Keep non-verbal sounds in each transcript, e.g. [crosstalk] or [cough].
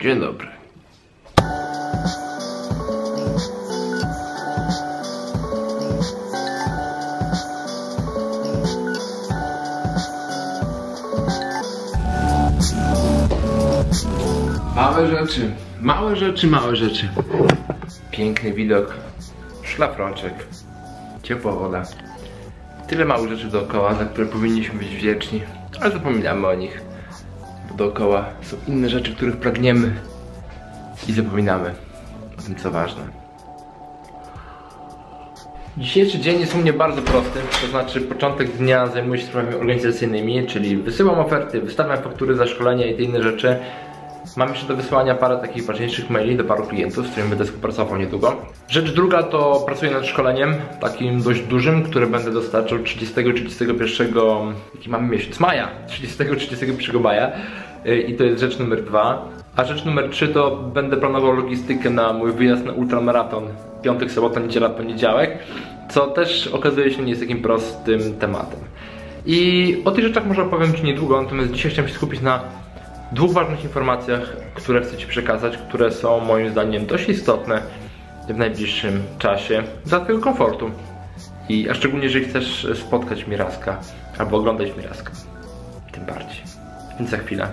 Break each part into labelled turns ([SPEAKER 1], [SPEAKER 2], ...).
[SPEAKER 1] Dzień dobry. Małe rzeczy, małe rzeczy, małe rzeczy. Piękny widok, szlafroczek, ciepła woda. Tyle małych rzeczy dookoła, za które powinniśmy być wdzięczni, ale zapominamy o nich. Dookoła są inne rzeczy, których pragniemy i zapominamy o tym, co ważne. Dzisiejszy dzień jest u mnie bardzo prosty, to znaczy początek dnia zajmuję się sprawami organizacyjnymi, czyli wysyłam oferty, wystawiam faktury za szkolenia i te inne rzeczy. Mam jeszcze do wysłania parę takich ważniejszych maili do paru klientów, z którymi będę współpracował niedługo. Rzecz druga to pracuję nad szkoleniem, takim dość dużym, które będę dostarczał 30-31, jaki mamy miesiąc? Maja, 30-31 maja Y, i to jest rzecz numer dwa. A rzecz numer trzy to będę planował logistykę na mój wyjazd na ultramaraton piątek, sobota, niedziela, poniedziałek, co też okazuje się nie jest takim prostym tematem. I o tych rzeczach może opowiem Ci niedługo, natomiast dzisiaj chciałem się skupić na dwóch ważnych informacjach, które chcę Ci przekazać, które są moim zdaniem dość istotne w najbliższym czasie dla Twojego komfortu. I, a szczególnie jeżeli chcesz spotkać Miraska albo oglądać Miraska. Tym bardziej. Więc za chwilę.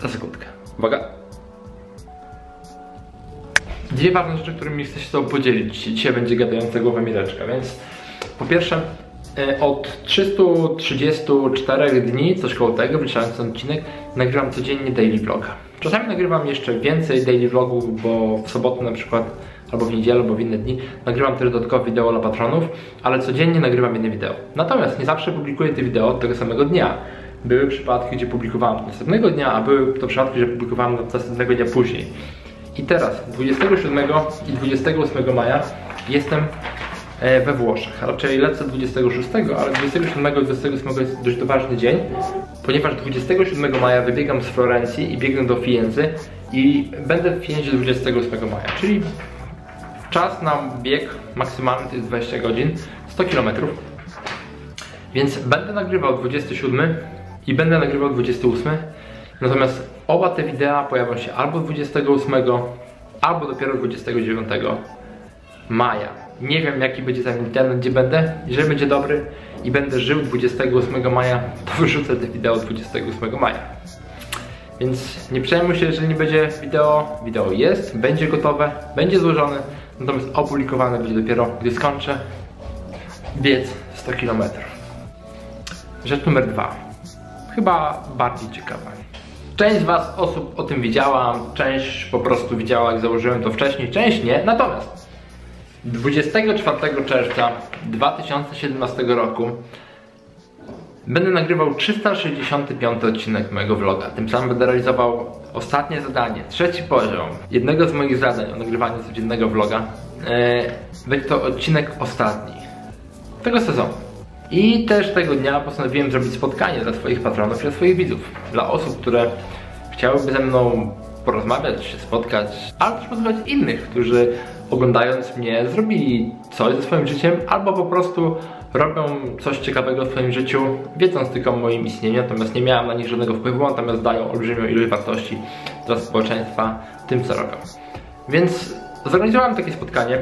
[SPEAKER 1] Za sekundkę. Uwaga. Dwie ważne rzeczy, którymi chcę się z Tobą podzielić. Dzisiaj będzie gadająca głowa Mireczka, więc po pierwsze od 334 dni, coś koło tego, wliczając ten odcinek, nagrywam codziennie daily vloga. Czasami nagrywam jeszcze więcej daily vlogów, bo w sobotę na przykład, albo w niedzielę, albo w inne dni, nagrywam też dodatkowe wideo dla patronów, ale codziennie nagrywam jedno wideo. Natomiast nie zawsze publikuję te wideo tego samego dnia. Były przypadki, gdzie publikowałem następnego dnia, a były to przypadki, że publikowałem następnego dnia później. I teraz 27 i 28 maja jestem e, we Włoszech. Raczej lecę 26, ale 27 i 28 jest dość ważny dzień, ponieważ 27 maja wybiegam z Florencji i biegnę do Fienzy i będę w Fienzie 28 maja, czyli czas na bieg maksymalny to jest 20 godzin, 100 km. Więc będę nagrywał 27 i będę nagrywał 28. Natomiast oba te wideo pojawią się albo 28, albo dopiero 29 maja. Nie wiem jaki będzie internet, gdzie będę. Jeżeli będzie dobry i będę żył 28 maja, to [laughs] wyrzucę te wideo 28 maja. Więc nie przejmuj się, jeżeli nie będzie wideo. Wideo jest, będzie gotowe, będzie złożone, natomiast opublikowane będzie dopiero, gdy skończę biec 100 km. Rzecz numer dwa. Chyba bardziej ciekawa. Część z Was osób o tym widziała, część po prostu widziała, jak założyłem to wcześniej, część nie. Natomiast 24 czerwca 2017 roku będę nagrywał 365 odcinek mojego vloga. Tym samym będę realizował ostatnie zadanie, trzeci poziom jednego z moich zadań o nagrywaniu codziennego vloga. Eee, będzie to odcinek ostatni tego sezonu. I też tego dnia postanowiłem zrobić spotkanie dla swoich patronów i dla swoich widzów. Dla osób, które chciałyby ze mną porozmawiać, się spotkać, ale też posłuchać innych, którzy oglądając mnie zrobili coś ze swoim życiem albo po prostu robią coś ciekawego w swoim życiu, wiedząc tylko o moim istnieniu, natomiast nie miałem na nich żadnego wpływu, natomiast dają olbrzymią ilość wartości dla społeczeństwa tym, co robią. Więc zorganizowałem takie spotkanie,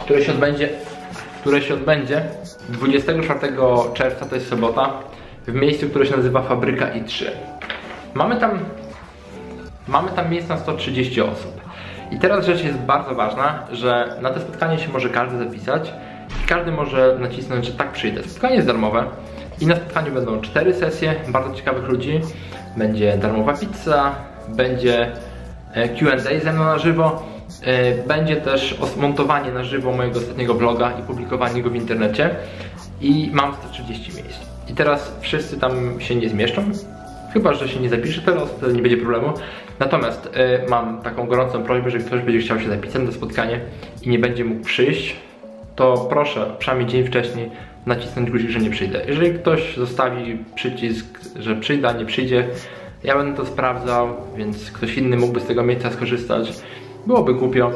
[SPEAKER 1] które się odbędzie, które się odbędzie 24 czerwca, to jest sobota, w miejscu, które się nazywa Fabryka I3. Mamy tam, mamy tam miejsce na 130 osób. I teraz rzecz jest bardzo ważna, że na to spotkanie się może każdy zapisać i każdy może nacisnąć, że tak przyjdę. Spotkanie jest darmowe i na spotkaniu będą cztery sesje bardzo ciekawych ludzi. Będzie darmowa pizza, będzie e, Q&A ze mną na żywo, e, będzie też montowanie na żywo mojego ostatniego vloga i publikowanie go w internecie i mam 130 miejsc. I teraz wszyscy tam się nie zmieszczą, Chyba, że się nie zapisze teraz, to nie będzie problemu. Natomiast y, mam taką gorącą prośbę, że ktoś będzie chciał się zapisać na spotkanie i nie będzie mógł przyjść, to proszę przynajmniej dzień wcześniej nacisnąć guzik, że nie przyjdę. Jeżeli ktoś zostawi przycisk, że przyjdę, a nie przyjdzie, ja będę to sprawdzał, więc ktoś inny mógłby z tego miejsca skorzystać. Byłoby głupio.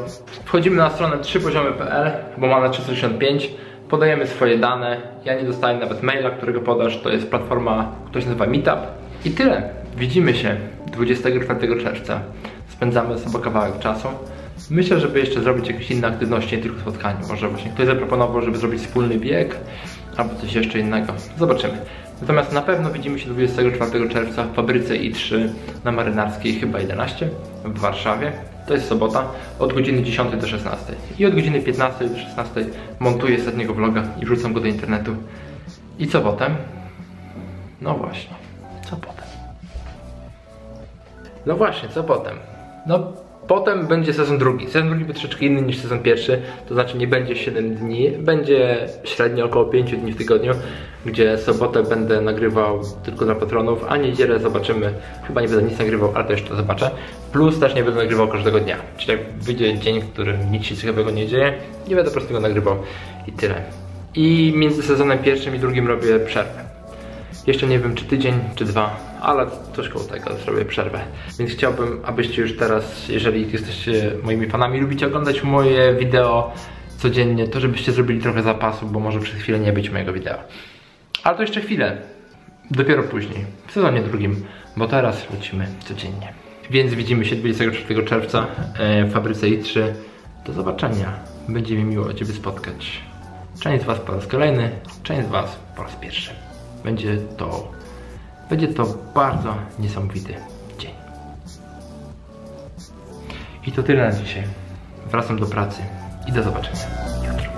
[SPEAKER 1] Wchodzimy na stronę 3poziomy.pl, bo ma na 365 podajemy swoje dane. Ja nie dostaję nawet maila, którego podasz. To jest platforma, się nazywa Meetup. I tyle. widzimy się 24 czerwca. Spędzamy sobie kawałek czasu. Myślę, żeby jeszcze zrobić jakieś inne aktywności, nie tylko spotkanie. Może właśnie ktoś zaproponował, żeby zrobić wspólny bieg albo coś jeszcze innego. Zobaczymy. Natomiast na pewno widzimy się 24 czerwca w fabryce I3 na Marynarskiej, chyba 11 w Warszawie. To jest sobota, od godziny 10 do 16. I od godziny 15 do 16 montuję ostatniego vloga i wrzucam go do internetu. I co potem? No właśnie, No właśnie, co potem? No potem będzie sezon drugi. Sezon drugi będzie troszeczkę inny niż sezon pierwszy, to znaczy nie będzie 7 dni, będzie średnio około 5 dni w tygodniu, gdzie sobotę będę nagrywał tylko dla patronów, a niedzielę zobaczymy, chyba nie będę nic nagrywał, ale jeszcze to zobaczę. Plus też nie będę nagrywał każdego dnia, czyli jak wyjdzie dzień, w którym nic się ciekawego nie dzieje, nie będę po prostu go nagrywał i tyle. I między sezonem pierwszym i drugim robię przerwę. Jeszcze nie wiem czy tydzień, czy dwa, ale coś koło tego zrobię przerwę. Więc chciałbym, abyście już teraz, jeżeli jesteście moimi fanami, lubicie oglądać moje wideo codziennie, to żebyście zrobili trochę zapasu, bo może przez chwilę nie być mojego wideo. Ale to jeszcze chwilę. Dopiero później, w sezonie drugim, bo teraz lecimy codziennie. Więc widzimy się 24 czerwca e, w fabryce I3. Do zobaczenia. Będzie mi miło Ciebie spotkać. Część z Was po raz kolejny, część z Was po raz pierwszy. Będzie to, będzie to bardzo niesamowity dzień. I to tyle na dzisiaj. Wracam do pracy i do zobaczenia jutro.